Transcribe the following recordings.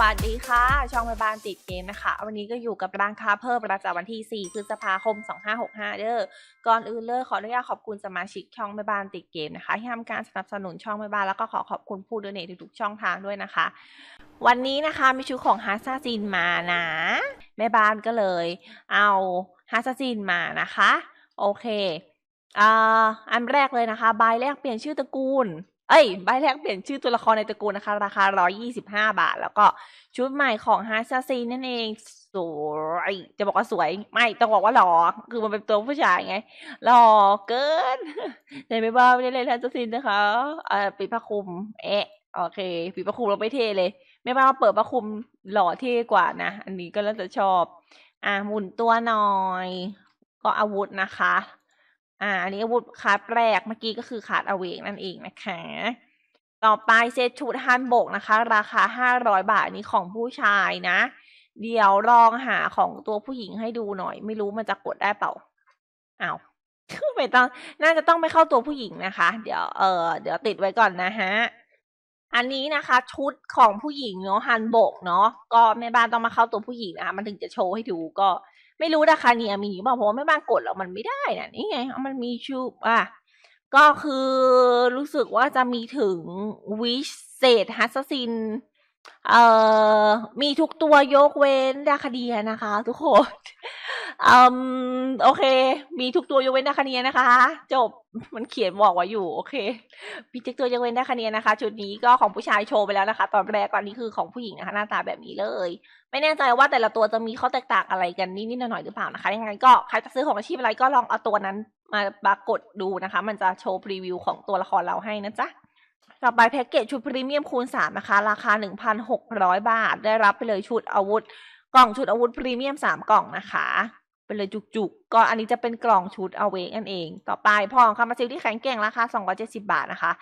วัสดีค่ะ ช่องแม่บ้านติดเกมนะคะ วันนี้ก็อยู่กับร้านค้าเพิ่มประจำวันที่ 4 พฤษภาคม 2565 เด้อก่อนอื่นเลยขออนุญาตขอบคุณสมาชิกช่องแม่บ้านติดเกมนะคะที่ทำการสนับสนุนช่องแม่บ้านแล้วก็ขอขอบคุณผู้ดูเนททุกช่องทางด้วยนะคะ วันนี้นะคะมีชุดของฮาซาจินมานะ แม่บ้านก็เลยเอาฮาซาจินมานะคะ โอเคอ่าอันแรกเลยนะคะ ใบแรกเปลี่ยนชื่อตระกูล เอ้ยใบแรกเปลี่ยนชื่อตัวละครในตระกูลนะคะ ราคา 125 บาท แล้วก็ชุดใหม่ของฮาซาซินนั่นเองสวยจะบอกว่าสวย ไม่ต้องบอกว่าหล่อคือมันเป็นตัวผู้ชายไงหล่อเกินแต่ไม่บ้าไม่ได้เล่นฮาซาซินนะคะเอ่อปิดผ้าคลุม เอ๊ะโอเคปิดผ้าคลุมเราไม่เท่เลย ไม่บ้าเปิดผ้าคลุมหล่อเท่กว่านะ อันนี้ก็แล้วจะชอบ อ่าหมุนตัวหน่อย ก็อาวุธนะคะ อ่า อันนี้อาวุธคาร์ดแรกเมื่อกี้ก็คือคาร์ดอเวกนั่นเองนะคะ ต่อไปเซตชุดฮันโบกนะคะ ราคาห้าร้อยบาทนี้ของผู้ชายนะ เดี๋ยวลองหาของตัวผู้หญิงให้ดูหน่อย ไม่รู้มันจะกดได้เปล่าอ้าวไม่ต้อง น่าจะต้องไปเข้าตัวผู้หญิงนะคะ เดี๋ยวเออเดี๋ยวติดไว้ก่อนนะฮะอันนี้นะคะ ชุดของผู้หญิงเนาะฮันโบกเนาะก็แม่บ้านต้องมาเข้าตัวผู้หญิงนะคะมันถึงจะโชว์ให้ดูก็ ไม่รู้ราคาเนี่ยมีบอกเพราะว่าแม่บ้านกดแล้วมันไม่ได้นะนี่ไงมันมีชูอะก็คือรู้สึกว่าจะมีถึงวิเศษฮัสซินเอ่อมีทุกตัวยกเว้นดาคาเดียนะคะ ทุกคน อืมโอเค มีทุกตัวยกเว้นดาคาเดียนะคะ จบมันเขียนบอกไว้อยู่โอเค มีทุกตัวยกเว้นดาคาเดียนะคะ ชุดนี้ก็ของผู้ชายโชว์ไปแล้วนะคะ ตอนแรกตอนนี้คือของผู้หญิงนะคะหน้าตาแบบนี้เลย ไม่แน่ใจว่าแต่ละตัวจะมีข้อแตกต่างอะไรกันนิดๆหน่อยๆหรือเปล่านะคะยังไงก็ใครจะซื้อของอาชีพอะไรก็ลองเอาตัวนั้นมาปรากฏดูนะคะ มันจะโชว์พรีวิวของตัวละครเราให้นะจ๊ะต่อไปแพ็กเกจชุดพรีเมียมคูณสามนะคะ ราคา 1,600 บาท ได้รับไปเลยชุดอาวุธ กล่องชุดอาวุธพรีเมียมสามกล่องนะคะ เป็นเลยจุกๆ ก็อันนี้จะเป็นกล่องชุดเอาเวกนั่นเอง ต่อไปพองคามาซิลที่แข็งแกร่งราคา270 บาทนะคะ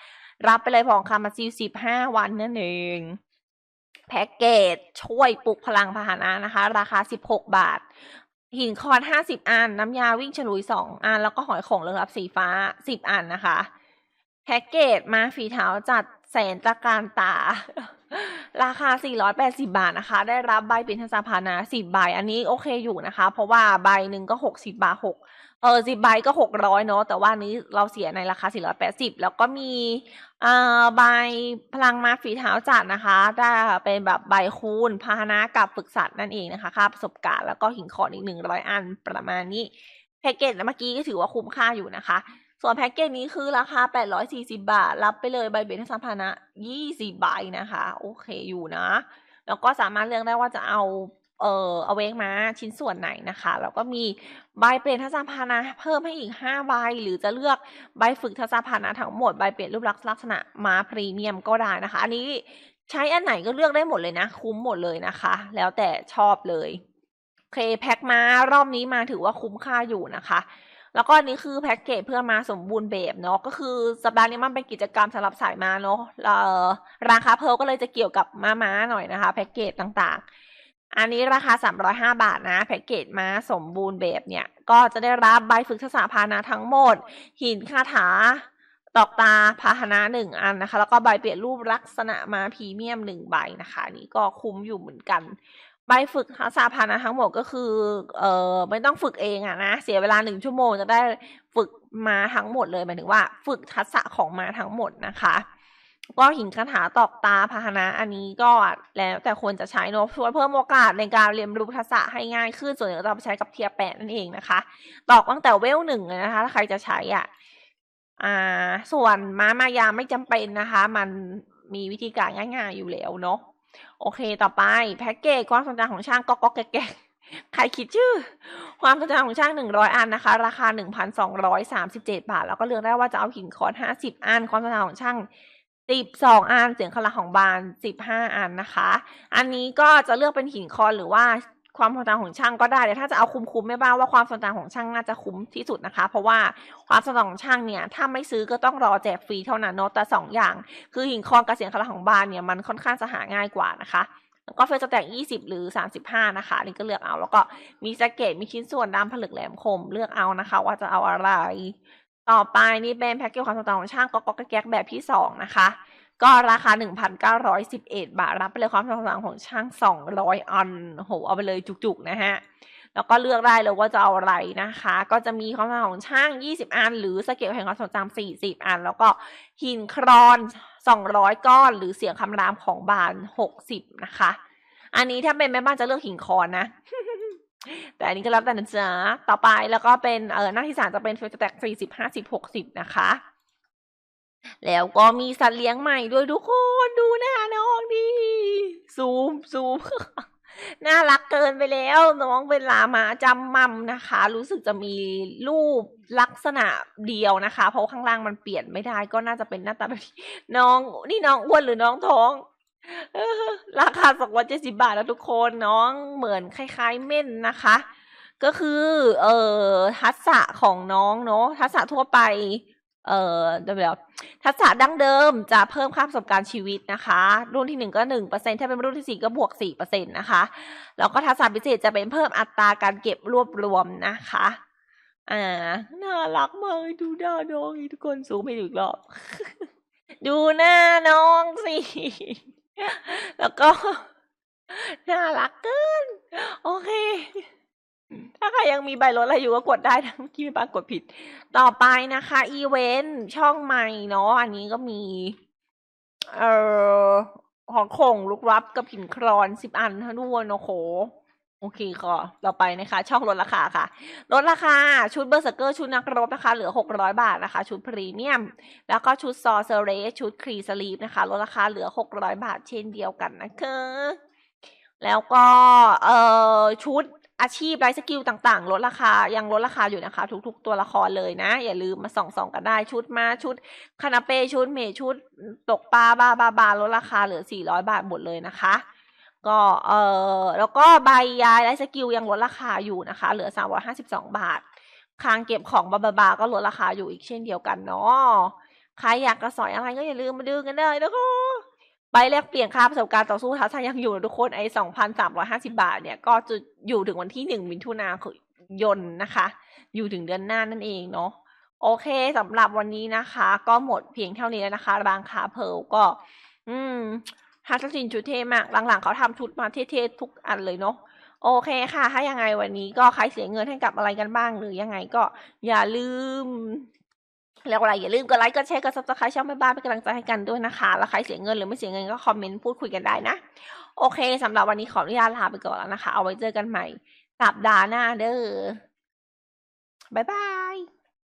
รับไปเลยพองคามาซิล15 วันนั่นเอง แพ็กเกจช่วยปลุกพลังพาหนะนะคะ ราคา 16 บาท หินคอน 50 อัน น้ำยาวิ่งฉลุย 2 อัน แล้วก็หอยข่งเรืองรับสีฟ้า 10 อันนะคะ แพ็กเกจมาฝีเท้าจัดแสนตะการตา ราคา 480 บาทนะคะ ได้รับใบป็นทัศพานะ10 ใบ อันนี้โอเคอยู่นะคะ เพราะว่าใบหนึ่งก็ 60 บาท6เออ10ใบก็ 600 เนาะ แต่ว่านี้เราเสียในราคา 480 แล้วก็มีอ่าใบพลังมาฝีเท้าจัดนะคะได้เป็นแบบใบคูณพาหนะกับฝึกสัตว์นั่นเองนะคะ ค่าประสบการณ์แล้วก็หินคอนอีก 100 อันประมาณนี้ แพ็กเกจเมื่อกี้ก็ถือว่าคุ้มค่าอยู่นะคะ ส่วนแพ็กเกจนี้คือราคา 840 บาท รับไปเลยใบเบนทัศพานะ 20 ใบนะคะ โอเคอยู่นะ แล้วก็สามารถเลือกได้ว่าจะเอา เอ่อเอาเวกมาชิ้นส่วนไหนนะคะ แล้วก็มีใบเปลี่ยนทัศพานะ เพิ่มให้อีก 5 ใบ หรือจะเลือกใบฝึกทัศพานะทั้งหมด ใบเปลี่ยนรูปลักษณ์ลักษณะมาพรีเมียมก็ได้นะคะ อันนี้ใช้อันไหนก็เลือกได้หมดเลยนะ คุ้มหมดเลยนะคะ แล้วแต่ชอบเลย โอเคแพ็คมารอบนี้มาถือว่าคุ้มค่าอยู่นะคะ แล้วก็อันนี้คือแพ็กเกจเพื่อมาสมบูรณ์แบบเนาะก็คือสัปดาห์นี้มันเป็นกิจกรรมสำหรับสายมาเนาะราคาเพร์ลก็เลยจะเกี่ยวกับม้าม้าหน่อยนะคะ แพ็กเกจต่างๆ อันนี้ราคา 305 บาทนะ แพ็กเกจม้าสมบูรณ์แบบเนี่ย ก็จะได้รับใบฝึกทักษะพานะทั้งหมด หินคาถาตอกตาพาหนะหนึ่งอันนะคะ แล้วก็ใบเปลี่ยนรูปลักษณะมาพรีเมียมหนึ่งใบนะคะนนี่ก็คุ้มอยู่เหมือนกัน ใบฝึกทักษะพานะทั้งหมดก็คือ เออไม่ต้องฝึกเองอะนะ เสียเวลาหนึ่งชั่วโมงจะได้ฝึกมาทั้งหมดเลยหมายถึงว่า ฝึกทักษะของมาทั้งหมดนะคะ ก็หินคาถาตอกตาพาหนะอันนี้ก็แล้วแต่ควรจะใช้เนอะช่วยเพิ่มโอกาสในการเรียนรู้ทักษะให้ง่ายขึ้นส่วนใหญ่เอาไปใช้กับเทียแปดนั่นเองนะคะ ตอกตั้งแต่เวลหนึ่งนะคะถ้าใครจะใช้อะอ่า ส่วนม้ามายาไม่จำเป็นนะคะ มันมีวิธีการง่ายๆอยู่แล้วเนาะ โอเค ต่อไปแพ็กเกจความสนใจของช่างก็ก็แก๊กใครคิดชื่อ ความสนใจของช่างหนึ่งร้อยอันนะคะ ราคาหนึ่งพันสองร้อยสามสิบเจ็ดบาท แล้วก็เลือกได้ว่าจะเอาหินคอนห้าสิบอัน ความสนใจของช่างสิบสองอัน เสียงคลาของบานสิบห้าอันนะคะ อันนี้ก็จะเลือกเป็นหินคอนหรือว่า ความทรงจำของช่างก็ได้แต่ถ้าจะเอาคุ้มๆไม่บ้างว่าความทรงจำของช่างน่าจะคุ้มที่สุดนะคะ เพราะว่าความทรงจำของช่างเนี่ยถ้าไม่ซื้อก็ต้องรอแจกฟรีเท่านั้นเนาะแต่สองอย่าง คือหินคอนกับเสียงคลาของบานเนี่ยมันค่อนข้างจะหาง่ายกว่านะคะแล้วก็เฟซจะแตก20 หรือ 35 นะคะนี่ก็เลือกเอา แล้วก็มีแจ็คเกตมีชิ้นส่วนดำผลึกแหลมคมเลือกเอานะคะ ว่าจะเอาอะไร ต่อไปนี่เป็นแพ็กเกจความทรงจำของช่างก็ก็แก๊กแบบที่สองนะคะ ก็ราคา 1,911 บาท รับไปเลยความสว่างของช่าง 200อันโอ้โหเอาไปเลยจุกๆ นะฮะ แล้วก็เลือกได้เลยว่าจะเอาอะไรนะคะ ก็จะมีความสว่างของช่าง 20 อัน หรือสเกลแห่งความทรงจำ40 อัน แล้วก็หินครอน 200 ก้อน หรือเสียงคำรามของบาน 60 นะคะ อันนี้ถ้าเป็นแม่บ้านจะเลือกหินคอนนะแต่อันนี้ก็แล้วแต่นะจ๊ะ ต่อไปแล้วก็เป็นเออหน้าที่สามจะเป็นเฟสแต็กสี่สิบห้าสิบหกสิบนะคะ แล้วก็มีสัตว์เลี้ยงใหม่ด้วยทุกคนดูหน้าน้องดีซูมซูมน่ารักเกินไปแล้ว น้องเป็นลามาจำมัมนะคะ รู้สึกจะมีรูปลักษณะเดียวนะคะ เพราะข้างล่างมันเปลี่ยนไม่ได้ ก็น่าจะเป็นหน้าตาแบบน้องนี่น้องอ้วนหรือน้องท้องราคาสองร้อยเจ็ดสิบาทแล้วทุกคนน้องเหมือนคล้ายๆเม่นนะคะ ก็คือ เอ่อทักษะของน้องเนาะทักษะทั่วไป เอ่อเดี๋ยวทักษะดั้งเดิมจะเพิ่มค่าประสบการณ์ชีวิตนะคะ รุ่นที่หนึ่งก็หนึ่งเปอร์เซ็นถ้าเป็นรุ่นที่สี่ก็บวกสี่เปอร์เซ็นตนะคะ แล้วก็ทักษะพิเศษจะเป็นเพิ่มอัตราการเก็บรวบรวมนะคะ อ่า น่ารักมากดูหน้าน้องทุกคนสูงไม่ถึงรอกดูหน้าน้องสิ แล้วก็ น่ารักเกิน โอเค ถ้าใครยังมีใบลดอะไรอยู่ก็กดได้นะเมื่อกี้ไม่ปรากฏผิด ต่อไปนะคะอีเวนต์ช่องใหม่เนาะอันนี้ก็มี เอ่อหอคงลุกรับกับหินครอนสิบอันทั้งด้วยโอ้โหโอเคค่ะต่อไปนะคะ ช่องลดราคาค่ะ ลดราคา ชุดเบอร์เซอร์เกอร์ ชุดนักรบนะคะ เหลือ 600 บาทนะคะ ชุดพรีเมียม แล้วก็ชุดซอเซเรสชุดครีสลีฟนะคะ ลดราคาเหลือ 600 บาทเช่นเดียวกันนะคะ แล้วก็ เอ่อ ชุด อาชีพไลฟ์สกิลต่างๆ ลดราคายังลดราคาอยู่นะคะ ทุกๆ ตัวละครเลยนะ อย่าลืมมาส่องๆกันได้ชุดมาชุดคานาเป้ชุดเมชุดตกปลาบาบาบาลดราคาเหลือ 400 บาทหมดเลยนะคะ ก็เออแล้วก็ใบยายไลฟ์สกิลยังลดราคาอยู่นะคะ เหลือ 352 บาท คางเก็บของบาบาบาก็ลดราคาอยู่อีกเช่นเดียวกันเนาะใครอยากกระสอยอะไรก็อย่าลืมมาดูกันได้นะคะ ใบแลกเปลี่ยนค่าประสบการณ์ต่อสู้ท้าทายยังอยู่ทุกคนไอ้สองพันสามร้อยห้าสิบาทเนี่ยก็จะอยู่ถึงวันที่หนึ่งมิถุนายนนะคะ อยู่ถึงเดือนหน้านั่นเองเนาะโอเคสำหรับวันนี้นะคะ ก็หมดเพียงเท่านี้แล้วนะคะรางคาเพลก็ อืมฮัตสินชุดเท่มากหลังๆเขาทำชุดมาเท่ๆทุกอันเลยเนาะโอเคค่ะ ถ้ายังไงวันนี้ก็ใครเสียเงินให้กับอะไรกันบ้างหรือยังไงก็อย่าลืม แล้วอะไรอย่าลืมกดไลค์กดแชร์กดซับสไครต์ช่องแม่บ้านเป็นกำลังใจให้กันด้วยนะคะแล้วใครเสียเงินหรือไม่เสียเงินก็คอมเมนต์พูดคุยกันได้นะ โอเคสำหรับวันนี้ขออนุญาตลาไปก่อนแล้วนะคะ เอาไว้เจอกันใหม่สัปดาห์หน้าเด้อบ๊ายบาย